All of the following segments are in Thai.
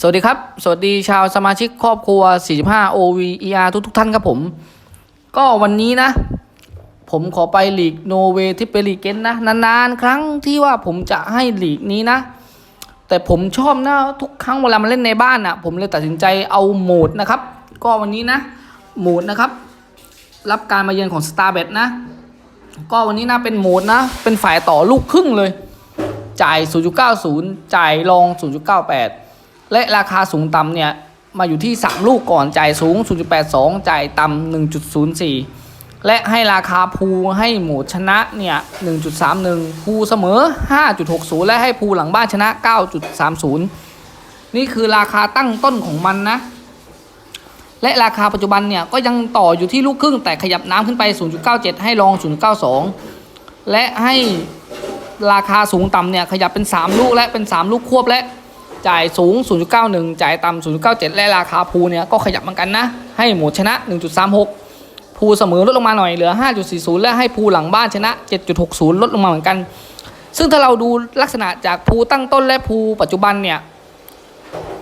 สวัสดีครับ สวัสดีชาวสมาชิกครอบครัว 45 OVER ทุกทุกท่านครับผม ก็วันนี้นะ ผมขอไปหลีกโนเวที่เป็นลีกเกนนะ นานๆ ครั้งที่ว่าผมจะให้หลีกนี้นะ แต่ผมชอบนะ ทุกครั้งเวลามาเล่นในบ้านอะ ผมเลยตัดสินใจเอาโหมดนะครับ ก็วันนี้นะ โหมดนะครับ รับการมาเยือนของ s t a r b e t นะ ก็วันนี้นะเป็นโหมดนะ เป็นฝ่ายต่อลูกครึ่งเลย จ่าย 0.90 จ่ายรอง 0.98 และราคาสูงต่ำเนี่ยมาอยู่ที่ 3 ลูกก่อนจ่ายสูง 0.82 จ่ายต่ำ1.04 และให้ราคาภูให้หมูชนะเนี่ย1.31 ภูเสมอ 5.60 และให้ภูหลังบ้านชนะ 9.30 นี่คือราคาตั้งต้นของมันนะ และราคาปัจจุบันเนี่ยก็ยังต่ออยู่ที่ลูกครึ่งแต่ขยับน้ำขึ้นไป 0.97 ให้รอง 0.92 และให้ราคาสูงต่ำเนี่ยขยับเป็น 3 ลูกและเป็น 3 ลูกควบและ จ่ายสูง 0.91 จ่ายต่ำ 0.97 และราคาภูเนี่ยก็ขยับเหมือนกันนะ ให้หมูชนะ 1.36 ภูเสมอลดลงมาหน่อยเหลือ 5.40 และให้ภูหลังบ้านชนะ 7.60 ลดลงมาเหมือนกัน ซึ่งถ้าเราดูลักษณะจากภูตั้งต้นและภูปัจจุบันเนี่ย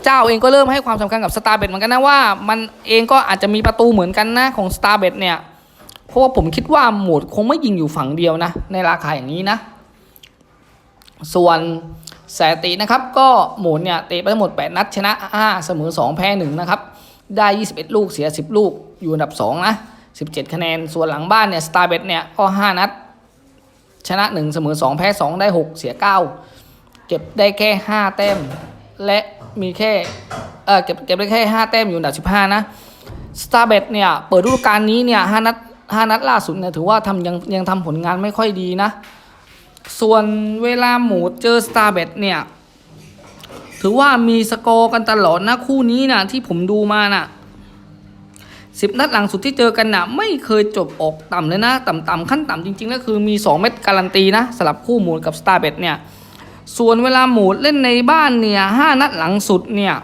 เจ้าเองก็เริ่มให้ความสำคัญกับสตาร์เบดเหมือนกันนะว่า มันเองก็อาจจะมีประตูเหมือนกันนะของสตาร์เบดเนี่ย เพราะว่าผมคิดว่าโหมดคงไม่ยิงอยู่ฝั่งเดียวนะ ในราคาอย่างนี้นะ ส่วน สถิตินะครับก็หมูลเนี่ยเตะไปทั้งหมด 8 นัดชนะ 5 เสมอ 2 แพ้ 1 นะครับ ได้ 21 ลูกเสีย 10 ลูกอยู่อันดับ 2 นะ 17 คะแนน ส่วนหลังบ้านเนี่ยสตาร์เบดเนี่ยก็ 5 นัด ชนะ 1 เสมอ 2 แพ้ 2 ได้ 6 เสีย 9 เก็บได้แค่ 5 แต้ม และมีแค่เออเก็บเก็บได้แค่ 5 แต้มอยู่อันดับ 15 นะสตาร์เบดเนี่ยเปิดฤดูกาลนี้เนี่ย5นัด5นัดล่าสุดเนี่ยถือว่าทำยังยังทำผลงานไม่ค่อยดีนะ ส่วนเวลาหมูเจอสตาร์เบดเนี่ย ถือว่ามีสกอร์กันตลอดนะคู่นี้นะที่ผมดูมานะ่ะสิบนัดหลังสุดที่เจอกันนะ่ะไม่เคยจบออกต่ำเลยนะ ต่ำๆขั้นต่ำจริงๆแล้วคือมี 2 เม็ดการันตีนะสลับคู่หมูกับสตาร์เบดเนี่ย ส่วนเวลาหมูเล่นในบ้านเนี่ยห้านัดหลังสุดเนี่ย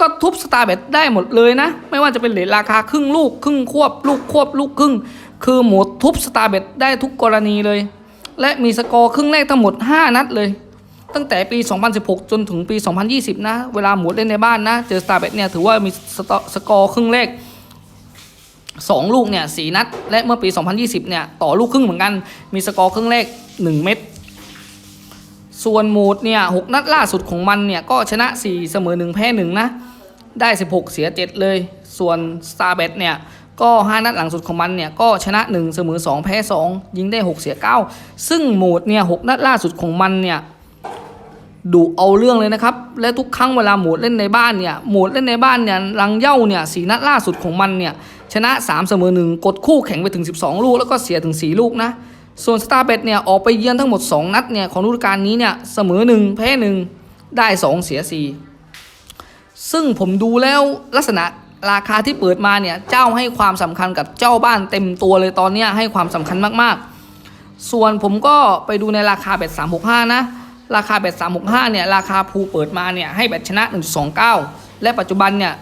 ก็ทุบสตาร์เบดได้หมดเลยนะ ไม่ว่าจะเป็นเหรียญราคาครึ่งลูก ครึ่งควบ ลูกควบ ลูกครึ่ง คือหมูทุบสตาร์เบดได้ทุกกรณีเลย และมีสกอร์ครึ่งแรกทั้งหมด 5 นัดเลย ตั้งแต่ปี 2016 จนถึงปี 2020 นะ เวลาหมูเล่นในบ้านนะ เจอสตาร์เบดเนี่ยถือว่ามีสสกอร์ครึ่งแรก2 ลูกเนี่ยสนัด และเมื่อปี 2020 เนี่ยต่อลูกครึ่งเหมือนกัน มีสกอร์ครึ่งแรก 1 เม็ดส่วนหมดเนี่ยหนัดล่าสุดของมันเนี่ยก็ชนะ 4 เสมอ 1 แพ้ 1 นะ ได้ 16 เสีย 7 เลย ส่วน s t a r b e t เนี่ย ก็5นัดหลังสุดของมันเนี่ยก็ชนะ 1 เสมอ 2 แพ้ 2 ยิงได้ 6 เสีย 9 ซึ่งโหมดเนี่ย6นัดล่าสุดของมันเนี่ยดุเอาเรื่องเลยนะครับ และทุกครั้งเวลาโหมดเล่นในบ้านเนี่ยโหมดเล่นในบ้านเนี่ยลังเย่าเนี่ยสีนัดล่าสุดของมันเนี่ยชนะ 3 เสมอ 1 กดคู่แข่งไปถึง 12 ลูก แล้วก็เสียถึง 4 ลูกนะส่วน s t a r b e t เนี่ยออกไปเยือนทั้งหมด 2 นัดเนี่ยของฤดูกาลนี้เนี่ยเสมอ 1 แพ้ 1 ได้ 2 เสีย 4 ซึ่งผมดูแล้วลักษณะ ราคาที่เปิดมาเนี่ยเจ้าให้ความสำคัญกับเจ้าบ้านเต็มตัวเลยตอนนี้ให้ความสำคัญมากๆ ส่วนผมก็ไปดูในราคาแบต365 นะ ราคาแบต365 เนี่ยราคาภูเปิดมาเนี่ยให้แบตชนะ 129 และปัจจุบันเนี่ย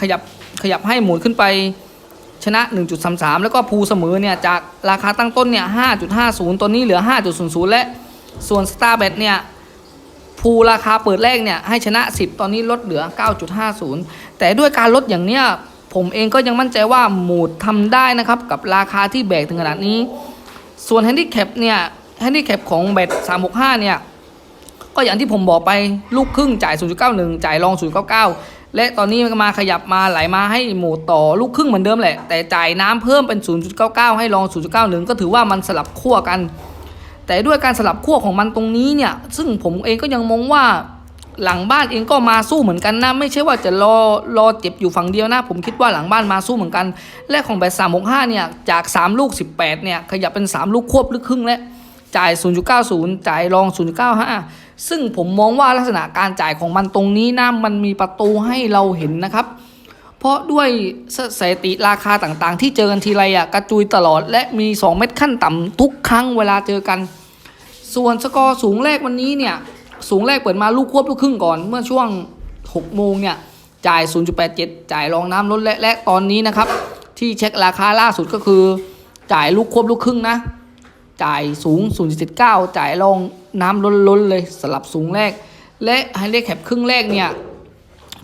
ขยับขยับให้หมุนขึ้นไปชนะ 1.33 แล้วก็ภูเสมอเนี่ยจากราคาตั้งต้นเนี่ย 5.50ตอนนี้เหลือ 5.00 และส่วน Starbet เนี่ย ภูราคาเปิดแรกเนี่ยให้ชนะ 10 ตอนนี้ลดเหลือ 9.50 แต่ด้วยการลดอย่างเนี้ยผมเองก็ยังมั่นใจว่าหมูดทำได้นะครับ กับราคาที่แบกถึงขนาดนี้ ส่วนแฮนดิแคปเนี่ยแฮนดิแคปของเบต365 เนี่ย ก็อย่างที่ผมบอกไปลูกครึ่งจ่าย 0.91 จ่ายรอง 0.99 และตอนนี้มันมาขยับมาไหลมาให้หมูต่อลูกครึ่งเหมือนเดิมแหละ แต่จ่ายน้ำเพิ่มเป็น 0.99 ให้รอง 0.91 ก็ถือว่ามันสลับขั้วกัน แต่ด้วยการสลับขั้วของมันตรงนี้เนี่ย ซึ่งผมเองก็ยังมองว่าหลังบ้านเองก็มาสู้เหมือนกันนะ ไม่ใช่ว่าจะรอรอเจ็บอยู่ฝั่งเดียวนะ ผมคิดว่าหลังบ้านมาสู้เหมือนกันและของแบต365เนี่ย จาก 3 ลูก 18 เนี่ย ขยับเป็น 3 ลูกควบลึกครึ่งและจ่าย 0.90 จ่ายรอง 0.95 ซึ่งผมมองว่าลักษณะการจ่ายของมันตรงนี้นะมันมีประตูให้เราเห็นนะครับ เพราะด้วยสถิติราคาต่างๆ ที่เจอกันทีไรอะกระจุยตลอด และมี 2 เม็ดขั้นต่ำทุกครั้งเวลาเจอกัน ส่วนสกอร์สูงแรกวันนี้เนี่ยสูงแรกเปิดมาลูกควบลูกครึ่งก่อนเมื่อช่วง 6 โมงเนี่ยจ่าย 0.87 จ่ายรองน้ำล้นและและตอนนี้นะครับ ที่เช็คราคาล่าสุดก็คือ จ่ายลูกควบลูกครึ่งนะ จ่ายสูง 0.79 จ่ายรองน้ำล้นๆเลยสลับสูงแรก และไฮเ d แคปครึ่งแรกเนี่ย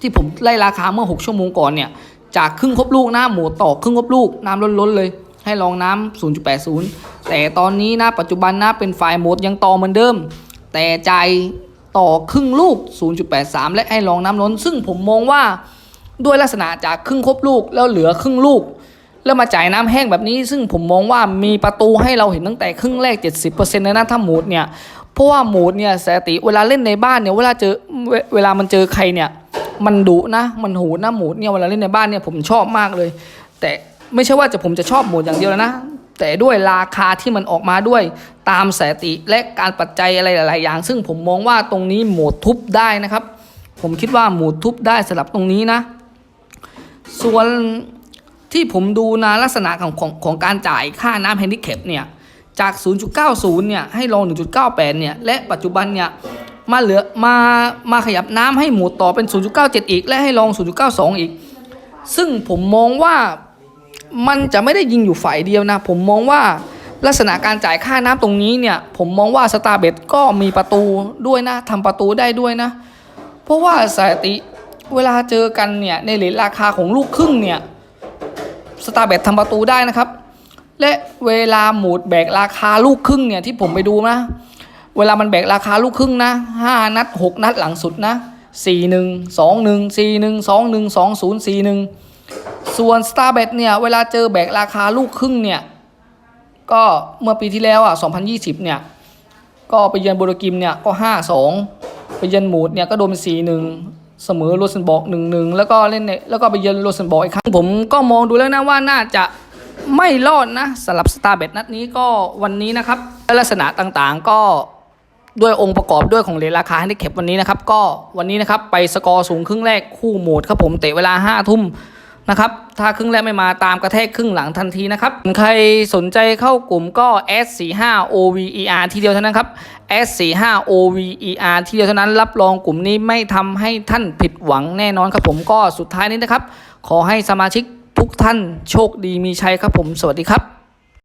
ที่ผมไล่ราคาเมื่อ 6 ชั่วโมงก่อนเนี่ย จากครึ่งครบลูกนะหมูต่อครึ่งครบลูกน้ำล้นๆเลย ให้ลองน้ำ 0.80 แต่ตอนนี้นะปัจจุบันนะเป็นไฟล์โหมดยังต่อเหมือนเดิม แต่ใจต่อครึ่งลูก 0.83 และให้ลองน้ำล้น ซึ่งผมมองว่าด้วยลักษณะจากครึ่งครบลูกแล้วเหลือครึ่งลูก แล้วมาจ่ายน้ำแห้งแบบนี้ ซึ่งผมมองว่ามีประตูให้เราเห็นตั้งแต่ครึ่งแรก 70%เลยนะถ้าโหมดเนี่ย เพราะว่าโหมดเนี่ยสถิติเวลาเล่นในบ้านเนี่ยเวลาเจอเวเวลามันเจอใครเนี่ย มันดุนะ มันโหดนะโหมดเนี่ยเวลาเล่นในบ้านเนี่ยผมชอบมากเลย แต่ไม่ใช่ว่าจะผมจะชอบโหมดอย่างเดียวนะ แต่ด้วยราคาที่มันออกมาด้วยตามสถิติและการปัจจัยอะไรหลาย ๆ อย่าง ซึ่งผมมองว่าตรงนี้โหมดทุบได้นะครับ ผมคิดว่าโหมดทุบได้สำหรับตรงนี้นะ ส่วนที่ผมดูนะลักษณะของของของการจ่ายค่าน้ำแฮนดิแคปเนี่ยจาก 0.90 เนี่ย ให้ลง1.98 เนี่ย และปัจจุบันเนี่ย มาเหลือมามาขยับน้ำให้หมูต่อเป็น 0.97 อีก และให้ลอง 0.92 อีก ซึ่งผมมองว่ามันจะไม่ได้ยิงอยู่ฝ่ายเดียวนะ ผมมองว่าลักษณะการจ่ายค่าน้ำตรงนี้เนี่ย ผมมองว่าสตาร์เบตก็มีประตูด้วยนะทำประตูได้ด้วยนะ เพราะว่าสถิติเวลาเจอกันเนี่ย ในเลทราคาของลูกครึ่งเนี่ยสตาร์เบตทำประตูได้นะครับ และเวลาหมูดแบกราคาลูกครึ่งเนี่ยที่ผมไปดูนะ เวลามันแบกราคาลูกครึ่งนะห้านัดหกนัดหลังสุดนะสี่หนึ่งสองหนึ่งสี่หนึ่งสองหนึ่งสองศูนย์สี่หนึ่งส่วน s t a r b e t เนี่ยเวลาเจอแบกราคาลูกครึ่งเนี่ยก็เมื่อปีที่แล้วอะ2020เนี่ยก็ไปเยือนโบโรกิมเนี่ยก็ 5-2 ไปเยือนมูดเนี่ยก็โดนเป็น4-1 เสมอโรเซนบอก1-1 แล้วก็เล่นในแล้วก็ไปเยือนโรเซนบอกอีกครั้งผมก็มองดูแล้วนะว่าน่าจะไม่รอดนะสำหรับสตาร์เบตนัดนี้ก็วันนี้นะครับ ลักษณะต่างๆก็ ด้วยองค์ประกอบด้วยของเลทราคาให้ได้เก็บวันนี้นะครับ ก็วันนี้นะครับไปสกอร์สูงครึ่งแรกคู่โหมดครับผมเตะเวลา5ทุ่มนะครับ ถ้าครึ่งแรกไม่มาตามกระแทกครึ่งหลังทันทีนะครับ ใครสนใจเข้ากลุ่มก็ S45 OVER ทีเดียวเท่านั้นครับ S45 OVER ทีเดียวเท่านั้นรับรองกลุ่มนี้ไม่ทำให้ท่านผิดหวังแน่นอนครับผมก็สุดท้ายนี้นะครับ ขอให้สมาชิกทุกท่านโชคดีมีชัยครับผม สวัสดีครับ